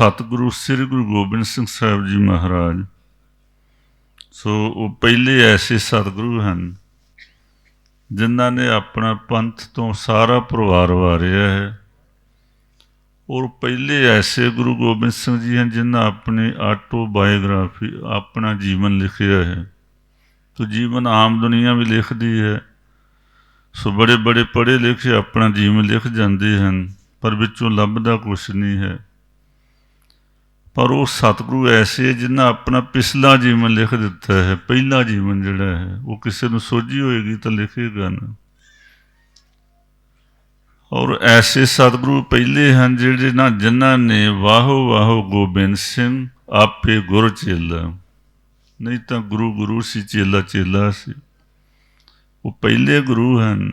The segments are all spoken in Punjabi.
ਸਤਿਗੁਰੂ, ਸ੍ਰੀ ਗੁਰੂ ਗੋਬਿੰਦ ਸਿੰਘ ਸਾਹਿਬ ਜੀ ਮਹਾਰਾਜ। ਸੋ ਉਹ ਪਹਿਲੇ ਐਸੇ ਸਤਿਗੁਰੂ ਹਨ, ਜਿਨ੍ਹਾਂ ਨੇ ਆਪਣਾ ਪੰਥ ਤੋਂ ਸਾਰਾ ਪਰਿਵਾਰ ਵਾਰਿਆ ਹੈ। ਔਰ ਪਹਿਲੇ ਐਸੇ ਗੁਰੂ ਗੋਬਿੰਦ ਸਿੰਘ ਜੀ ਹਨ, ਜਿਨ੍ਹਾਂ ਆਪਣੀ ਆਟੋਬਾਇਓਗ੍ਰਾਫੀ ਆਪਣਾ ਜੀਵਨ ਲਿਖਿਆ ਹੈ। ਤੋ ਜੀਵਨ ਆਮ ਦੁਨੀਆ ਵੀ ਲਿਖਦੀ ਹੈ। ਸੋ ਬੜੇ ਬੜੇ ਪੜ੍ਹੇ ਲਿਖੇ ਆਪਣਾ ਜੀਵਨ ਲਿਖ ਜਾਂਦੇ ਹਨ, ਪਰ ਵਿੱਚੋਂ ਲੱਭਦਾ ਕੁਛ ਨਹੀਂ ਹੈ। ਪਰ ਉਹ ਸਤਿਗੁਰੂ ਐਸੇ ਜਿਨ੍ਹਾਂ ਆਪਣਾ ਪਿਛਲਾ ਜੀਵਨ ਲਿਖ ਦਿੱਤਾ ਹੈ, ਪਹਿਲਾ ਜੀਵਨ ਜਿਹੜਾ ਹੈ, ਉਹ ਕਿਸੇ ਨੂੰ ਸੋਝੀ ਹੋਏਗੀ ਤਾਂ ਲਿਖੇਗਾ ਨਾ। ਔਰ ਐਸੇ ਸਤਿਗੁਰੂ ਪਹਿਲੇ ਹਨ ਜਿਹੜੇ ਨਾ ਜਿਨ੍ਹਾਂ ਨੇ ਵਾਹੋ ਵਾਹੋ ਗੋਬਿੰਦ ਸਿੰਘ ਆਪੇ ਗੁਰ ਚੇਲਾ, ਨਹੀਂ ਤਾਂ ਗੁਰੂ ਗੁਰੂ ਸੀ, ਚੇਲਾ ਚੇਲਾ ਸੀ। ਉਹ ਪਹਿਲੇ ਗੁਰੂ ਹਨ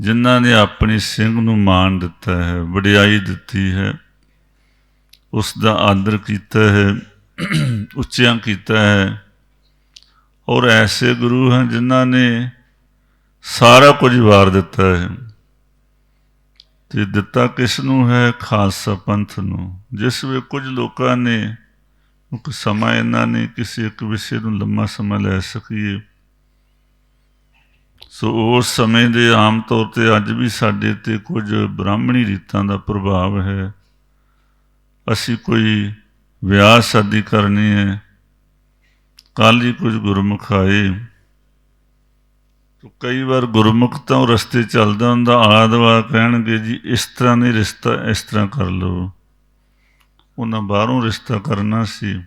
ਜਿਨ੍ਹਾਂ ਨੇ ਆਪਣੇ ਸਿੰਘ ਨੂੰ ਮਾਣ ਦਿੱਤਾ ਹੈ, ਵਡਿਆਈ ਦਿੱਤੀ ਹੈ ਉਸ ਦਾ ਆਦਰ ਕੀਤਾ ਹੈ, ਉੱਚਿਆਂ ਕੀਤਾ ਹੈ। ਔਰ ਐਸੇ ਗੁਰੂ ਹਨ ਜਿਨ੍ਹਾਂ ਨੇ ਸਾਰਾ ਕੁਝ ਵਾਰ ਦਿੱਤਾ ਹੈ। ਤੇ ਦਿੱਤਾ ਕਿਸ ਨੂੰ ਹੈ? ਖਾਲਸਾ ਪੰਥ ਨੂੰ। ਜਿਸ ਵਿੱਚ ਕੁਝ ਲੋਕਾਂ ਨੇ ਇੱਕ ਸਮਾਂ ਇਹਨਾਂ ਨੇ ਕਿਸੇ ਇੱਕ ਵਿਸ਼ੇ ਨੂੰ ਲੰਮਾ ਸਮਾਂ ਲੈ ਸਕੀਏ। ਸੋ ਉਸ ਸਮੇਂ ਦੇ ਆਮ ਤੌਰ ਤੇ ਅੱਜ ਵੀ ਸਾਡੇ ਤੇ ਕੁਝ ਬ੍ਰਾਹਮਣੀ ਰੀਤਾਂ ਦਾ ਪ੍ਰਭਾਵ ਹੈ। ਅਸੀਂ ਕੋਈ ਵਿਆਹ ਸ਼ਾਦੀ ਕਰਨੀ ਹੈ ਕੱਲ ਹੀ ਕੁਝ ਗੁਰਮੁਖ ਆਏ। ਤੋ ਕਈ ਵਾਰ ਗੁਰਮੁਖ ਤਾਂ ਉਹ ਰਸਤੇ ਚੱਲਦਾ ਹੁੰਦਾ ਆਲਾ ਦੁਆਲਾ ਕਹਿਣਗੇ ਜੀ, ਇਸ ਤਰ੍ਹਾਂ ਨਹੀਂ ਰਿਸ਼ਤਾ, ਇਸ ਤਰ੍ਹਾਂ ਕਰ ਲਓ। ਉਹਨਾਂ ਬਾਹਰੋਂ ਰਿਸ਼ਤਾ ਕਰਨਾ ਸੀ।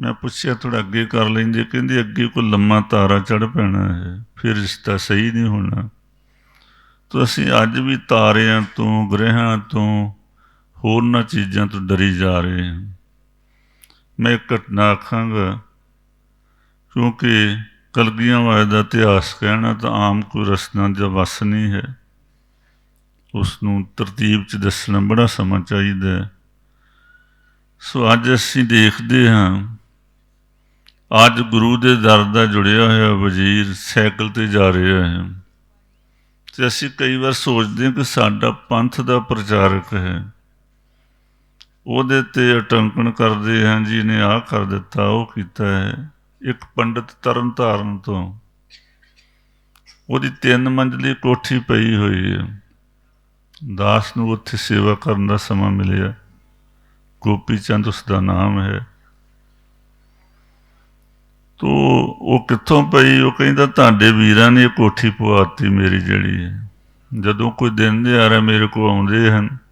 ਮੈਂ ਪੁੱਛਿਆ ਥੋੜਾ ਅੱਗੇ ਕਰ ਲੈਂਦੇ? ਕਹਿੰਦੇ, ਅੱਗੇ ਕੋਈ ਲੰਮਾ ਤਾਰਾ ਚੜ ਪੈਣਾ ਹੈ, ਫਿਰ ਰਿਸ਼ਤਾ ਸਹੀ ਨਹੀਂ ਹੋਣਾ। ਤੋ ਅਸੀਂ ਅੱਜ ਵੀ ਤਾਰਿਆਂ ਤੋਂ, ਗ੍ਰਹਿਆਂ ਤੋਂ ਹੋਰਨਾਂ ਚੀਜ਼ਾਂ ਤੋਂ ਡਰੀ ਜਾ ਰਹੇ ਹਾਂ। ਮੈਂ ਇੱਕ ਘਟਨਾ ਆਖਾਂਗਾ, ਕਿਉਂਕਿ ਕਲਗੀਆਂ ਵਾਲੇ ਦਾ ਇਤਿਹਾਸ ਕਹਿਣਾ ਤਾਂ ਆਮ ਕੋਈ ਰਸਨਾ ਜਾਂ ਵਸ ਨਹੀਂ ਹੈ। ਉਸ ਨੂੰ ਤਰਤੀਬ 'ਚ ਦੱਸਣਾ ਬੜਾ ਸਮਾਂ ਚਾਹੀਦਾ ਹੈ। ਸੋ ਅੱਜ ਅਸੀਂ ਦੇਖਦੇ ਹਾਂ, ਅੱਜ ਗੁਰੂ ਦੇ ਦਰ ਦਾ ਜੁੜਿਆ ਹੋਇਆ ਵਜ਼ੀਰ ਸਾਈਕਲ ਤੇ ਜਾ ਰਿਹਾ ਹੈ। ਤੇ ਅਸੀਂ ਕਈ ਵਾਰ ਸੋਚਦੇ ਹਾਂ ਕਿ ਸਾਡਾ ਪੰਥ ਦਾ ਪ੍ਰਚਾਰਕ ਹੈ। ਉਹਦੇ ਤੇ ਅਟੰਕਣ ਕਰਦੇ ਹਾਂ ਜੀ ਨੇ ਆਹ ਕਰ ਦਿੱਤਾ, ਉਹ ਕੀਤਾ ਹੈ। ਇੱਕ ਪੰਡਿਤ ਤਰਨ ਤਾਰਨ ਤੋਂ। ਉਹਦੀ ਤਿੰਨ ਮੰਜ਼ਲੀ ਕੋਠੀ ਪਈ ਹੋਈ ਹੈ। ਦਾਸ ਨੂੰ ਉੱਥੇ ਸੇਵਾ ਕਰਨ ਦਾ ਸਮਾਂ ਮਿਲਿਆ। ਗੋਪੀ ਚੰਦ ਉਸ ਦਾ ਨਾਮ ਹੈ। ਤੋ ਉਹ ਕਿੱਥੋਂ ਪਈ? ਉਹ ਕਹਿੰਦਾ, ਤੁਹਾਡੇ ਵੀਰਾਂ ਨੇ ਇਹ ਕੋਠੀ ਪਵਾਤੀ ਮੇਰੀ ਜਿਹੜੀ ਹੈ। ਜਦੋਂ ਕੋਈ ਦਿਨ ਦਿਹਾੜਾ ਮੇਰੇ ਕੋਲ ਆਉਂਦੇ ਹਨ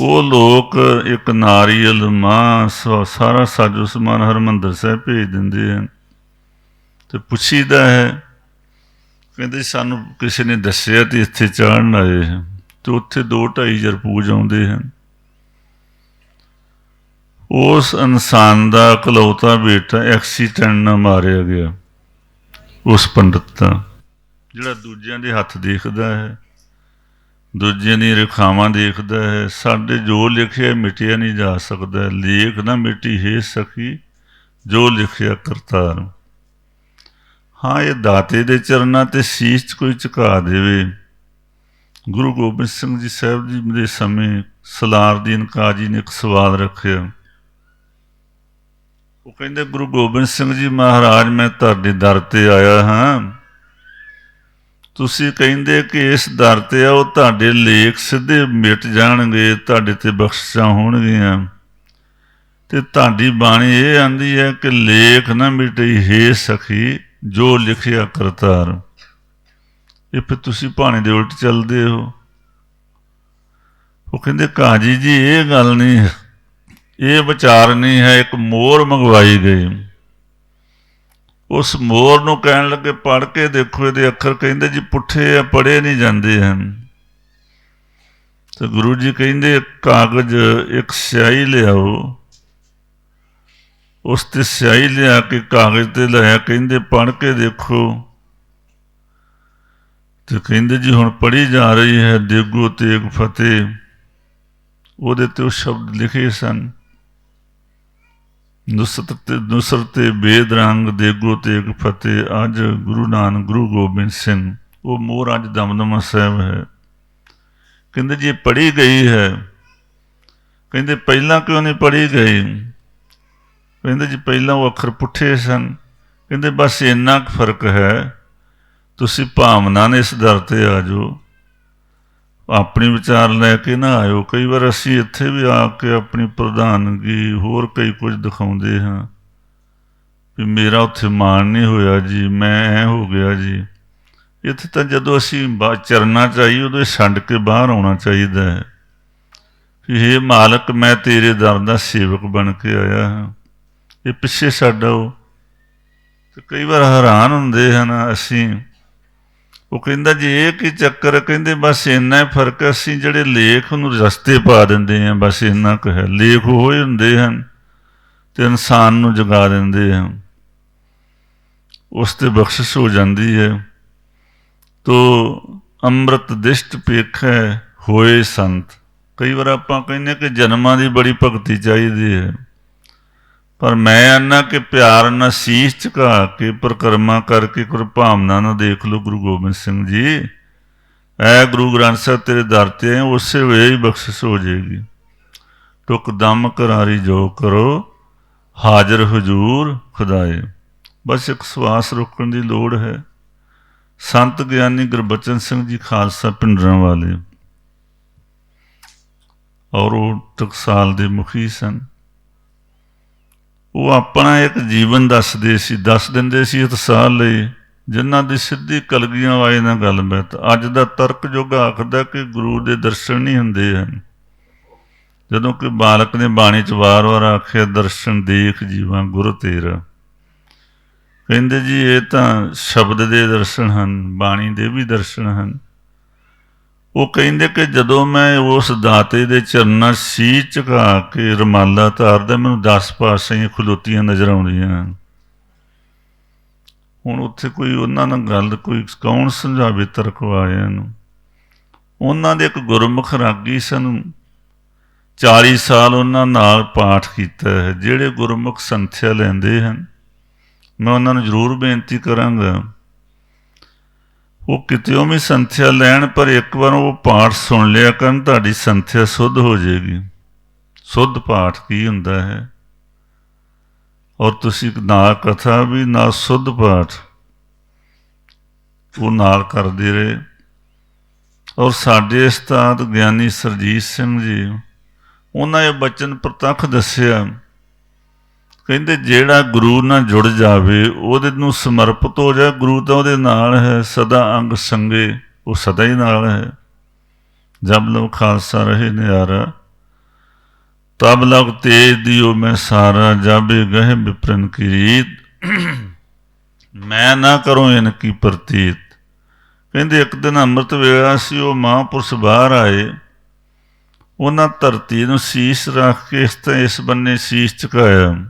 ਉਹ ਲੋਕ ਇੱਕ ਨਾਰੀਅਲ, ਮਾਂ ਸਾਰਾ ਸਾਜੋ ਸਮਾਨ ਹਰਮੰਦਰ ਸਾਹਿਬ ਭੇਜ ਦਿੰਦੇ ਹਨ। ਤੇ ਪੁੱਛੀਦਾ ਹੈ, ਕਹਿੰਦੇ ਸਾਨੂੰ ਕਿਸੇ ਨੇ ਦੱਸਿਆ ਤੇ ਇੱਥੇ ਚਾੜਨ ਆਏ ਹਨ ਤੇ ਉੱਥੇ 2.5 ਜਰਪੂਜ ਆਉਂਦੇ ਹਨ। ਉਸ ਇਨਸਾਨ ਦਾ ਇਕਲੌਤਾ ਬੇਟਾ ਐਕਸੀਡੈਂਟ ਨਾਲ ਮਾਰਿਆ ਗਿਆ। ਉਸ ਪੰਡਤ ਦਾ, ਜਿਹੜਾ ਦੂਜਿਆਂ ਦੇ ਹੱਥ ਦੇਖਦਾ ਹੈ। ਦੂਜਿਆਂ ਦੀਆਂ ਰੇਖਾਵਾਂ ਦੇਖਦਾ ਹੈ। ਸਾਡੇ ਜੋ ਲਿਖਿਆ ਮਿਟਿਆ ਨਹੀਂ ਜਾ ਸਕਦਾ। ਲੇਖ ਨਾ ਮਿਟੀ ਹੈ ਸਖੀ, ਜੋ ਲਿਖਿਆ ਕਰਤਾਰ। ਹਾਂ, ਇਹ ਦਾਤੇ ਦੇ ਚਰਨਾਂ ਤੇ ਸੀਸ 'ਚ ਕੋਈ ਝੁਕਾ ਦੇਵੇ। ਗੁਰੂ ਗੋਬਿੰਦ ਸਿੰਘ ਜੀ ਸਾਹਿਬ ਜੀ ਦੇ ਸਮੇਂ ਸਲਾਰਦੀਨ ਕਾਜੀ ਨੇ ਇੱਕ ਸਵਾਲ ਰੱਖਿਆ। ਉਹ ਕਹਿੰਦੇ, ਗੁਰੂ ਗੋਬਿੰਦ ਸਿੰਘ ਜੀ ਮਹਾਰਾਜ, ਮੈਂ ਤੁਹਾਡੇ ਦਰ ਤੇ ਆਇਆ ਹਾਂ। ਤੁਸੀਂ ਕਹਿੰਦੇ ਕਿ ਇਸ ਦਰ ਤੇ ਆ, ਉਹ ਤੁਹਾਡੇ ਲੇਖ ਸਿੱਧੇ ਮਿਟ ਜਾਣਗੇ, ਤੁਹਾਡੇ ਤੇ ਬਖਸ਼ਿਸ਼ਾਂ ਹੋਣਗੀਆਂ। ਤੇ ਤੁਹਾਡੀ ਬਾਣੀ ਇਹ ਆਂਦੀ ਹੈ ਕਿ ਲੇਖ ਨਾ ਮਿਟਈ ਹੈ ਸਖੀ, ਜੋ ਲਿਖਿਆ ਕਰਤਾਰ। ਇਹ ਫਿਰ ਤੁਸੀਂ ਬਾਣੀ ਦੇ ਉਲਟ ਚੱਲਦੇ ਹੋ। ਉਹ ਕਹਿੰਦੇ, ਕਾਜੀ ਜੀ, ਇਹ ਗੱਲ ਨਹੀਂ ਹੈ ਇਹ ਵਿਚਾਰ ਨਹੀਂ ਹੈ, ਇੱਕ ਮੋਹਰ ਮੰਗਵਾਈ ਗਈ। ਉਸ ਮੋਰ ਨੂੰ ਕਹਿਣ ਲੱਗੇ, ਪੜ੍ਹ ਕੇ ਦੇਖੋ, ਇਹਦੇ ਅੱਖਰ ਕਹਿੰਦੇ ਜੀ, ਪੁੱਠੇ ਆ ਪੜ੍ਹੇ ਨਹੀਂ ਜਾਂਦੇ ਹਨ। ਤੇ ਗੁਰੂ ਜੀ ਕਹਿੰਦੇ, ਕਾਗਜ਼ ਇੱਕ ਸਿਆਹੀ ਲਿਆਓ। ਉਸ ਤੇ ਸਿਆਹੀ ਲਿਆ ਕੇ ਕਾਗਜ਼ ਤੇ ਲਾਇਆ, ਕਹਿੰਦੇ, ਪੜ੍ਹ ਕੇ ਦੇਖੋ। ਤੇ ਕਹਿੰਦੇ ਜੀ, ਹੁਣ ਪੜ੍ਹੀ ਜਾ ਰਹੀ ਹੈ ਦੇਗੋ ਤੇਗ ਫਤਿਹ। ਉਹਦੇ ਤੇ ਉਹ ਸ਼ਬਦ ਲਿਖੇ ਸਨ। ਨੁਸਰਤ ਤੇ ਨੁਸਰਤ ਤੇ ਬੇਦ ਦੇਗੋ ਤੇਗ ਫਤਿਹ, ਅੱਜ ਗੁਰੂ ਨਾਨਕ, ਗੁਰੂ ਗੋਬਿੰਦ ਸਿੰਘ। ਉਹ ਮੋਹਰ ਅੱਜ ਦਮਦਮਾ ਸਾਹਿਬ ਹੈ। ਕਹਿੰਦੇ ਜੀ ਇਹ ਪੜ੍ਹੀ ਗਈ ਹੈ, ਕਹਿੰਦੇ ਪਹਿਲਾਂ ਕਿਉਂ ਨਹੀਂ ਪੜ੍ਹੀ ਗਈ? ਕਹਿੰਦੇ ਜੀ ਪਹਿਲਾਂ ਉਹ ਅੱਖਰ ਪੁੱਠੇ ਸਨ। ਕਹਿੰਦੇ ਬਸ ਇੰਨਾ ਕੁ ਫ਼ਰਕ ਹੈ, ਤੁਸੀਂ ਭਾਵਨਾ ਨੇ ਇਸ ਦਰ ਤੇ ਆ ਜਾਓ। ਆਪਣੀ ਵਿਚਾਰ ਲੈ ਕੇ ਨਾ ਆਇਓ। ਕਈ ਵਾਰ ਅਸੀਂ ਇੱਥੇ ਵੀ ਆ ਕੇ ਆਪਣੀ ਪ੍ਰਧਾਨਗੀ ਹੋਰ ਕਈ ਕੁਝ ਦਿਖਾਉਂਦੇ ਹਾਂ ਵੀ ਮੇਰਾ ਉੱਥੇ ਮਾਣ ਨਹੀਂ ਹੋਇਆ ਜੀ, ਮੈਂ ਐ ਹੋ ਗਿਆ ਜੀ। ਇੱਥੇ ਤਾਂ ਜਦੋਂ ਅਸੀਂ ਬਾ ਚਰਨਾ ਚਾਹੀਏ ਉਦੋਂ ਇਹ ਛੱਡ ਕੇ ਬਾਹਰ ਆਉਣਾ ਚਾਹੀਦਾ ਹੈ। ਵੀ ਇਹ ਮਾਲਕ, ਮੈਂ ਤੇਰੇ ਦਰ ਦਾ ਸੇਵਕ ਬਣ ਕੇ ਆਇਆ ਹਾਂ। ਇਹ ਪਿੱਛੇ ਛੱਡ ਆਓ। ਤੇ ਕਈ ਵਾਰ ਹੈਰਾਨ ਹੁੰਦੇ ਹਨ ਅਸੀਂ। ਉਹ ਕਹਿੰਦਾ ਜੀ, ਇਹ ਕੀ ਚੱਕਰ ਕਹਿੰਦੇ ਬਸ ਇੰਨਾ ਹੀ ਫ਼ਰਕ ਅਸੀਂ ਜਿਹੜੇ ਲੇਖ ਨੂੰ ਰਸਤੇ ਪਾ ਦਿੰਦੇ ਆ ਬਸ ਇੰਨਾ ਕੁ ਹੈ। ਲੇਖ ਉਹ ਹੀ ਹੁੰਦੇ ਹਨ ਤੇ ਇਨਸਾਨ ਨੂੰ ਜਗਾ ਦਿੰਦੇ ਹਨ। ਉਸ ਤੇ ਬਖਸ਼ਿਸ਼ ਹੋ ਜਾਂਦੀ ਹੈ। ਤੋ ਅੰਮ੍ਰਿਤ ਦਿਸ਼ਟ ਪੇਖੈ ਹੋਏ ਸੰਤ। ਕਈ ਵਾਰ ਆਪਾਂ ਕਹਿੰਦੇ ਕਿ ਜਨਮਾਂ ਦੀ ਬੜੀ ਭਗਤੀ ਚਾਹੀਦੀ ਹੈ। ਪਰ ਮੈਂ ਆਨਾ ਕਿ ਪਿਆਰ ਨਾਲ ਸੀਸ ਝੁਕਾ ਕੇ ਪ੍ਰਕਰਮਾ ਕਰਕੇ ਗੁਰ ਭਾਵਨਾ ਨਾਲ ਦੇਖ ਲਓ ਗੁਰੂ ਗੋਬਿੰਦ ਸਿੰਘ ਜੀ। ਐ ਗੁਰੂ ਗ੍ਰੰਥ ਸਾਹਿਬ ਤੇਰੇ ਦਰ ਤੇ ਉਸੇ ਵੇਲੇ ਹੀ ਬਖਸ਼ਿਸ਼ ਹੋ ਜਾਏਗੀ। ਟੁਕ ਦਮ ਕਰਾਰੀ ਜੋ ਕਰੋ, ਹਾਜ਼ਰ ਹਜੂਰ ਖੁਦਾਏ। ਬਸ ਇੱਕ ਸਵਾਸ ਰੋਕਣ ਦੀ ਲੋੜ ਹੈ। ਸੰਤ ਗਿਆਨੀ ਗੁਰਬਚਨ ਸਿੰਘ ਜੀ ਖਾਲਸਾ ਪਿੰਡਰਾਂ ਵਾਲੇ। ਔਰ ਉਹ ਟਕਸਾਲ ਦੇ ਮੁਖੀ ਸਨ। ਉਹ ਆਪਣਾ ਇੱਕ ਜੀਵਨ ਦੱਸਦੇ ਸੀ, ਦੱਸ ਦਿੰਦੇ ਸੀ ਉਤਸਾਹ ਲਈ, ਜਿਨ੍ਹਾਂ ਦੀ ਸਿੱਧੀ ਕਲਗੀਆਂ ਵਾਲੇ ਨਾਲ ਗੱਲਬਾਤ ਅੱਜ ਦਾ ਤਰਕ ਯੁੱਗ ਆਖਦਾ ਕਿ ਗੁਰੂ ਦੇ ਦਰਸ਼ਨ ਨਹੀਂ ਹੁੰਦੇ ਹਨ। ਜਦੋਂ ਕਿ ਬਾਲਕ ਨੇ ਬਾਣੀ ਚ ਵਾਰ-ਵਾਰ ਆਖਿਆ, ਦਰਸ਼ਨ ਦੇਖ ਜੀਵਾਂ ਗੁਰ ਤੇਰਾ। ਕਹਿੰਦੇ ਜੀ, ਇਹ ਤਾਂ ਸ਼ਬਦ ਦੇ ਦਰਸ਼ਨ ਹਨ, ਬਾਣੀ ਦੇ ਵੀ ਦਰਸ਼ਨ ਹਨ। ਉਹ ਕਹਿੰਦੇ ਕਿ ਜਦੋਂ ਮੈਂ ਉਸ ਦਾਤੇ ਦੇ ਚਰਨਾਂ ਸੀ ਝੁਕਾ ਕੇ ਰਮਾਲਾ ਧਾਰਦਾ ਮੈਨੂੰ 10 ਪਾਸਿਆਂ ਖਲੋਤੀਆਂ ਨਜ਼ਰ ਆਉਂਦੀਆਂ ਹੁਣ ਉੱਥੇ ਕੋਈ ਉਹਨਾਂ ਨਾਲ ਗੱਲ, ਕੋਈ ਕੌਣ ਸਮਝਾਵੇ ਤਰਕ ਵਾਲਿਆਂ ਨੂੰ? ਉਹਨਾਂ ਦੇ ਇੱਕ ਗੁਰਮੁਖ ਰਾਗੀ ਸਨ। 40 ਸਾਲ ਉਹਨਾਂ ਨਾਲ ਪਾਠ ਕੀਤਾ ਹੈ। ਜਿਹੜੇ ਗੁਰਮੁਖ ਸੰਥਿਆ ਲੈਂਦੇ ਹਨ, ਮੈਂ ਉਹਨਾਂ ਨੂੰ ਜ਼ਰੂਰ ਬੇਨਤੀ ਕਰਾਂਗਾ। ਉਹ ਕਿਤੇੋਂ ਵੀ ਸੰਥਿਆ ਲੈਣ, ਪਰ ਇੱਕ ਵਾਰ ਉਹ ਪਾਠ ਸੁਣ ਲਿਆ ਕਰਨ, ਤੁਹਾਡੀ ਸੰਥਿਆ ਸੁੱਧ ਹੋ ਜਾਏਗੀ। ਸੁੱਧ ਪਾਠ ਕੀ ਹੁੰਦਾ ਹੈ? ਔਰ ਤੁਸੀਂ ਨਾ ਕਥਾ ਵੀ, ਨਾ ਸੁੱਧ ਪਾਠ। ਉਹ ਨਾਲ ਕਰਦੇ ਰਹੇ। ਔਰ ਸਾਡੇ ਉਸਤਾਦ ਗਿਆਨੀ ਸਰਜੀਤ ਸਿੰਘ ਜੀ, ਉਹਨਾਂ ਇਹ ਬਚਨ ਪ੍ਰਤੱਖ ਦੱਸਿਆ ਕਹਿੰਦੇ ਜਿਹੜਾ ਗੁਰੂ ਨਾਲ ਜੁੜ ਜਾਵੇ, ਉਹਦੇ ਨੂੰ ਸਮਰਪਿਤ ਹੋ ਜਾ। ਗੁਰੂ ਤਾਂ ਉਹਦੇ ਨਾਲ ਹੈ, ਸਦਾ ਅੰਗ ਸੰਗੇ, ਉਹ ਸਦਾ ਹੀ ਨਾਲ ਹੈ। ਜਬ ਲੋ ਖਾਲਸਾ ਰਹੇ ਨਿਆਰਾ, ਤਬ ਲਗ ਤੇਜ ਦਿਓ ਮੈਂ ਸਾਰਾ, ਜਾਬੇ ਗਹਿ ਵਿਪਰਨ ਕੀ ਰੀਤ ਮੈਂ ਨਾ ਕਰੂੰ ਇਨ ਕੀ ਪ੍ਰਤੀਤ। ਕਹਿੰਦੇ ਇੱਕ ਦਿਨ ਅੰਮ੍ਰਿਤ ਵੇਲਾ ਸੀ, ਉਹ ਮਹਾਂਪੁਰਸ਼ ਬਾਹਰ ਆਏ। ਉਹਨਾਂ ਧਰਤੀ ਨੂੰ ਸੀਸ ਰੱਖ ਕੇ ਇਸ ਤੇ ਇਸ ਬੰਨੇ ਸੀਸ ਝੁਕਾਇਆ।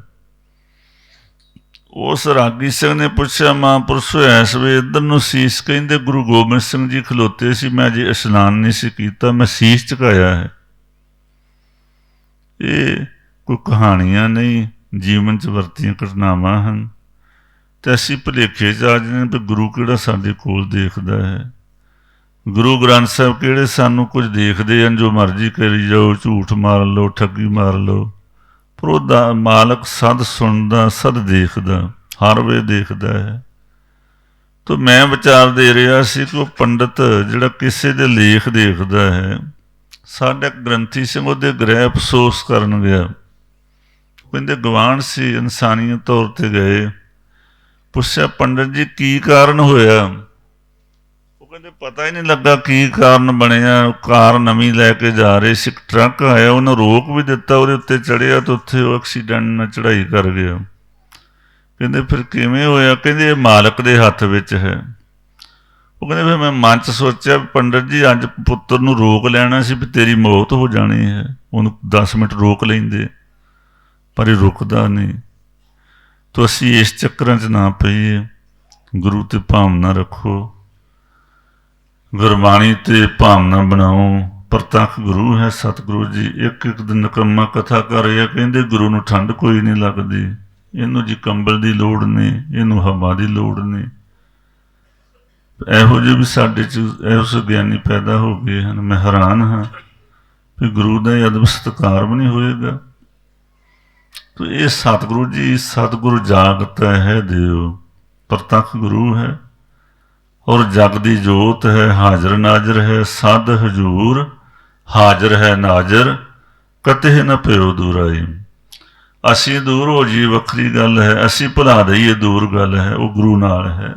ਉਸ ਰਾਗੀ ਸਿੰਘ ਨੇ ਪੁੱਛਿਆ ਮਹਾਂਪੁਰਸ਼ ਐਸ ਵੇ ਇਧਰ ਨੂੰ ਸੀਸ ਕਹਿੰਦੇ ਗੁਰੂ ਗੋਬਿੰਦ ਸਿੰਘ ਜੀ ਖਲੋਤੇ ਸੀ, ਮੈਂ ਜੀ ਇਸ਼ਨਾਨ ਨਹੀਂ ਸੀ ਕੀਤਾ, ਮੈਂ ਸੀਸ ਝੁਕਾਇਆ ਹੈ। ਇਹ ਕੋਈ ਕਹਾਣੀਆਂ ਨਹੀਂ, ਜੀਵਨ ਚ ਵਰਤੀਆਂ ਘਟਨਾਵਾਂ ਹਨ। ਤੇ ਅਸੀਂ ਭੁਲੇਖੇ ਚ ਆ ਜਾਂਦੇ ਹਾਂ ਵੀ ਗੁਰੂ ਕਿਹੜਾ ਸਾਡੇ ਕੋਲ ਦੇਖਦਾ ਹੈ। ਗੁਰੂ ਗ੍ਰੰਥ ਸਾਹਿਬ ਕਿਹੜੇ ਸਾਨੂੰ ਕੁਝ ਦੇਖਦੇ ਹਨ, ਜੋ ਮਰਜ਼ੀ ਕਰੀ ਜਾਓ, ਝੂਠ ਮਾਰ ਲਓ, ਠੱਗੀ ਮਾਰ ਲਓ। ਪਰ ਉਹਦਾ ਮਾਲਕ ਸਦ ਸੁਣਦਾ, ਸਦ ਦੇਖਦਾ, ਹਰ ਵੇ ਦੇਖਦਾ ਹੈ। ਤੋ ਮੈਂ ਵਿਚਾਰ ਦੇ ਰਿਹਾ ਸੀ ਕਿ ਉਹ ਪੰਡਤ ਜਿਹੜਾ ਕਿਸੇ ਦੇ ਲੇਖ ਦੇਖਦਾ ਹੈ, ਸਾਡਾ ਗ੍ਰੰਥੀ ਸਿੰਘ ਉਹਦੇ ਗ੍ਰਹਿ ਅਫਸੋਸ ਕਰਨ ਗਿਆ। ਕਹਿੰਦੇ, ਗਵਾਨ ਸੀ, ਇਨਸਾਨੀਅਤ ਤੌਰ ਤੇ ਗਏ। ਪੁੱਛਿਆ, ਪੰਡਤ ਜੀ, ਕੀ ਕਾਰਨ ਹੋਇਆ? ਕਹਿੰਦੇ ਪਤਾ ਹੀ ਨਹੀਂ ਲੱਗਾ ਕੀ ਕਾਰਨ ਬਣਿਆ, ਕਾਰ ਨਵੀਂ ਲੈ ਕੇ ਜਾ ਰਹੇ ਸੀ, ਇੱਕ ਟਰੱਕ ਆਇਆ, ਉਹਨੂੰ ਰੋਕ ਵੀ ਦਿੱਤਾ, ਉਹਦੇ ਉੱਤੇ ਚੜਿਆ ਤੇ ਉੱਥੇ ਉਹ ਐਕਸੀਡੈਂਟ ਨਾਲ ਚੜਾਈ ਕਰ ਗਿਆ। ਕਹਿੰਦੇ ਫਿਰ ਕਿਵੇਂ ਹੋਇਆ? ਕਹਿੰਦੇ ਇਹ ਮਾਲਕ ਦੇ ਹੱਥ ਵਿੱਚ ਹੈ। ਉਹ ਕਹਿੰਦੇ ਫਿਰ ਮੈਂ ਮਨ ਚ ਸੋਚਿਆ ਵੀ ਪੰਡਤ ਜੀ, ਅੱਜ ਪੁੱਤਰ ਨੂੰ ਰੋਕ ਲੈਣਾ ਸੀ ਵੀ ਤੇਰੀ ਮੌਤ ਹੋ ਜਾਣੀ ਹੈ। ਉਹਨੂੰ 10 ਮਿੰਟ ਰੋਕ ਲੈਂਦੇ, ਪਰ ਇਹ ਰੁਕਦਾ ਨਹੀਂ। ਤੋ ਅਸੀਂ ਇਸ ਚੱਕਰਾਂ 'ਚ ਨਾ ਪਈਏ। ਗੁਰੂ ਤੇ ਭਾਵਨਾ ਰੱਖੋ। ਗੁਰਬਾਣੀ ਤੇ ਭਾਵਨਾ ਬਣਾਓ। ਪ੍ਰਤੱਖ ਗੁਰੂ ਹੈ ਸਤਿਗੁਰੂ ਜੀ ਇੱਕ ਇੱਕ ਦਿਨ ਨਿਕੰਮਾ ਕਥਾ ਕਰ ਰਿਹਾ, ਕਹਿੰਦੇ ਗੁਰੂ ਨੂੰ ਠੰਡ ਕੋਈ ਨਹੀਂ ਲੱਗਦੀ। ਇਹਨੂੰ ਜੀ ਕੰਬਲ ਦੀ ਲੋੜ ਨਹੀਂ, ਇਹਨੂੰ ਹਵਾ ਦੀ ਲੋੜ ਨਹੀਂ। ਇਹੋ ਜਿਹੇ ਵੀ ਸਾਡੇ ਚ ਇਹੋ ਜਿਹੇ ਗਿਆਨੀ ਪੈਦਾ ਹੋ ਗਏ ਹਨ, ਮੈਂ ਹੈਰਾਨ ਹਾਂ ਵੀ ਗੁਰੂ ਦਾ ਅਦਬ ਸਤਕਾਰ ਵੀ ਨਹੀਂ ਹੋਏਗਾ। ਤੋ ਇਹ ਸਤਿਗੁਰੂ ਜੀ, ਸਤਿਗੁਰੂ ਜਾਗਤ ਹੈ ਦਿਓ ਪ੍ਰਤੱਖ ਗੁਰੂ ਹੈ। ਔਰ ਜਗ ਦੀ ਜੋਤ ਹੈ, ਹਾਜ਼ਰ ਨਾਜ਼ਰ ਹੈ ਸਦ ਹਜੂਰ, ਹਾਜ਼ਰ ਹੈ ਨਾਜ਼ਰ ਕਤੇ ਨ ਪਿਓ ਦੂਰਾਈ। ਅਸੀਂ ਦੂਰ ਹੋ ਜੀ, ਵੱਖਰੀ ਗੱਲ ਹੈ, ਅਸੀਂ ਭੁਲਾ ਦਈਏ ਦੂਰ ਗੱਲ ਹੈ, ਉਹ ਗੁਰੂ ਨਾਲ ਹੈ।